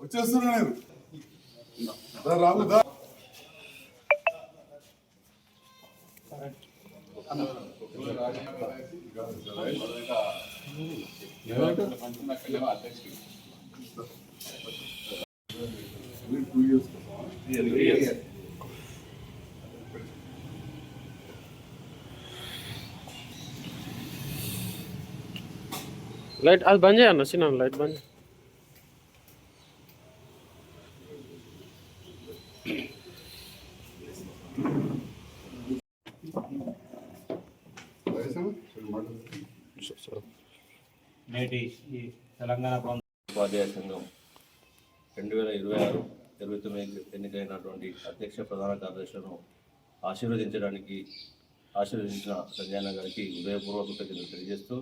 వచ్చేస్తున్నా నేను రాము దా టూ ఇయర్స్ లైట్ అది బంద్ చేయన్న చిన్న లైట్ బంద్ చేయి. నేటి ఈ తెలంగాణ ప్రాంత ఉపాధ్యాయ సంఘం రెండు వేల ఇరవై ఆరు ఇరవై తొమ్మిది ఎన్నికైనటువంటి అధ్యక్ష ప్రధాన కార్యదర్శులను ఆశీర్వదించడానికి ఆశీర్వదించిన సంజయన గారికి హృదయపూర్వక కృతజ్ఞతలు తెలియజేస్తూ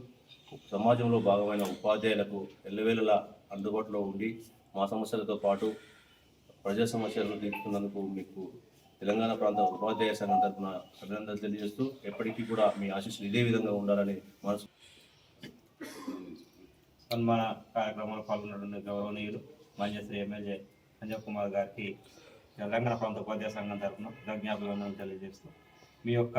సమాజంలో భాగమైన ఉపాధ్యాయులకు ఎల్లవేళలా అందుబాటులో ఉండి మా సమస్యలతో పాటు ప్రజా సమస్యలను తీర్చుకున్నందుకు మీకు తెలంగాణ ప్రాంత ఉపాధ్యాయ సంఘం తరఫున అభినందనలు తెలియజేస్తూ ఎప్పటికీ కూడా మీ ఆశీస్సులు ఇదే విధంగా ఉండాలని మనసు సన్మాన కార్యక్రమంలో పాల్గొన్న గౌరవనీయులు మంజశ్రీ ఎమ్మెల్యే సంజయ్ కుమార్ గారికి తెలంగాణ ప్రాంత ఉపాధ్యాయ సంఘం తరఫున కృతజ్ఞాపనలు తెలియజేస్తూ మీ యొక్క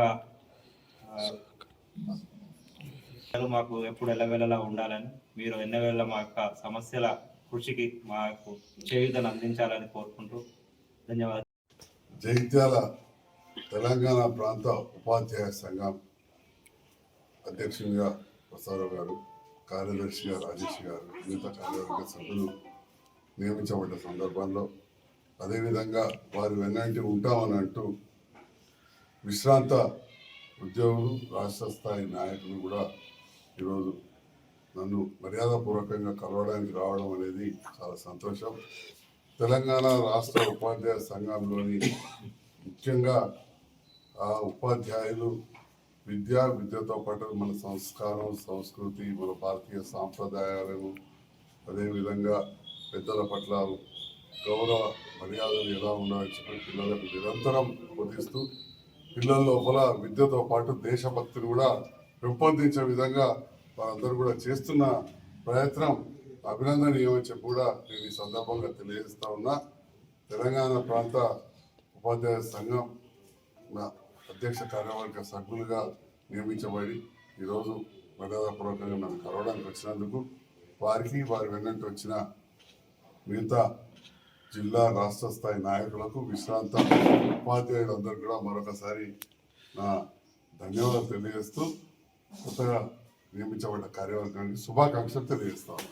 మాకు ఎప్పుడు ఎల్లవేళలా ఉండాలని మీరు ఎన్నవేళ మా యొక్క సమస్యల కృషికి మాకు చేయుతను అందించాలని కోరుకుంటూ ధన్యవాదాలు. జగిత్యాల తెలంగాణ ప్రాంత ఉపాధ్యాయ సంఘం అధ్యక్షునిగా ప్రసాదరావు గారు కార్యదర్శిగా రాజేష్ గారు మిగతా కార్యవర్గ సభ్యులు నియమించబడ్డ సందర్భంలో అదేవిధంగా వారి వెన్నంటి ఉంటామని అంటూ విశ్రాంత ఉద్యోగులు రాష్ట్ర స్థాయి నాయకులు కూడా ఈరోజు నన్ను మర్యాదపూర్వకంగా కలవడానికి రావడం అనేది చాలా సంతోషం. తెలంగాణ రాష్ట్ర ఉపాధ్యాయ సంఘంలోని ముఖ్యంగా ఆ ఉపాధ్యాయులు విద్య విద్యతో పాటు మన సంస్కారం సంస్కృతి మన భారతీయ సాంప్రదాయాలను అదేవిధంగా పెద్దల పట్ల గౌరవ మర్యాదలు ఎలా ఉండాలని చెప్పి పిల్లలకు నిరంతరం బోధిస్తూ పిల్లల లోపల విద్యతో పాటు దేశభక్తిని కూడా పెంపొందించే విధంగా వారందరూ కూడా చేస్తున్న ప్రయత్నం అభినందనీయమని చెప్పి కూడా నేను ఈ సందర్భంగా తెలియజేస్తా ఉన్నా. తెలంగాణ ప్రాంత ఉపాధ్యాయ సంఘం నా అధ్యక్ష కార్యవర్గ సభ్యులుగా నియమించబడి ఈరోజు మర్యాదపూర్వకంగా నన్ను కలవడానికి వచ్చినందుకు వారికి వారి వెన్నంటి వచ్చిన మిగతా జిల్లా రాష్ట్ర స్థాయి నాయకులకు విశ్రాంత ఉపాధ్యాయులందరూ కూడా మరొకసారి నా ధన్యవాదాలు తెలియజేస్తూ కొత్తగా నియమించబడ్డ కార్యవర్గానికి శుభాకాంక్షలు తెలియజేస్తాను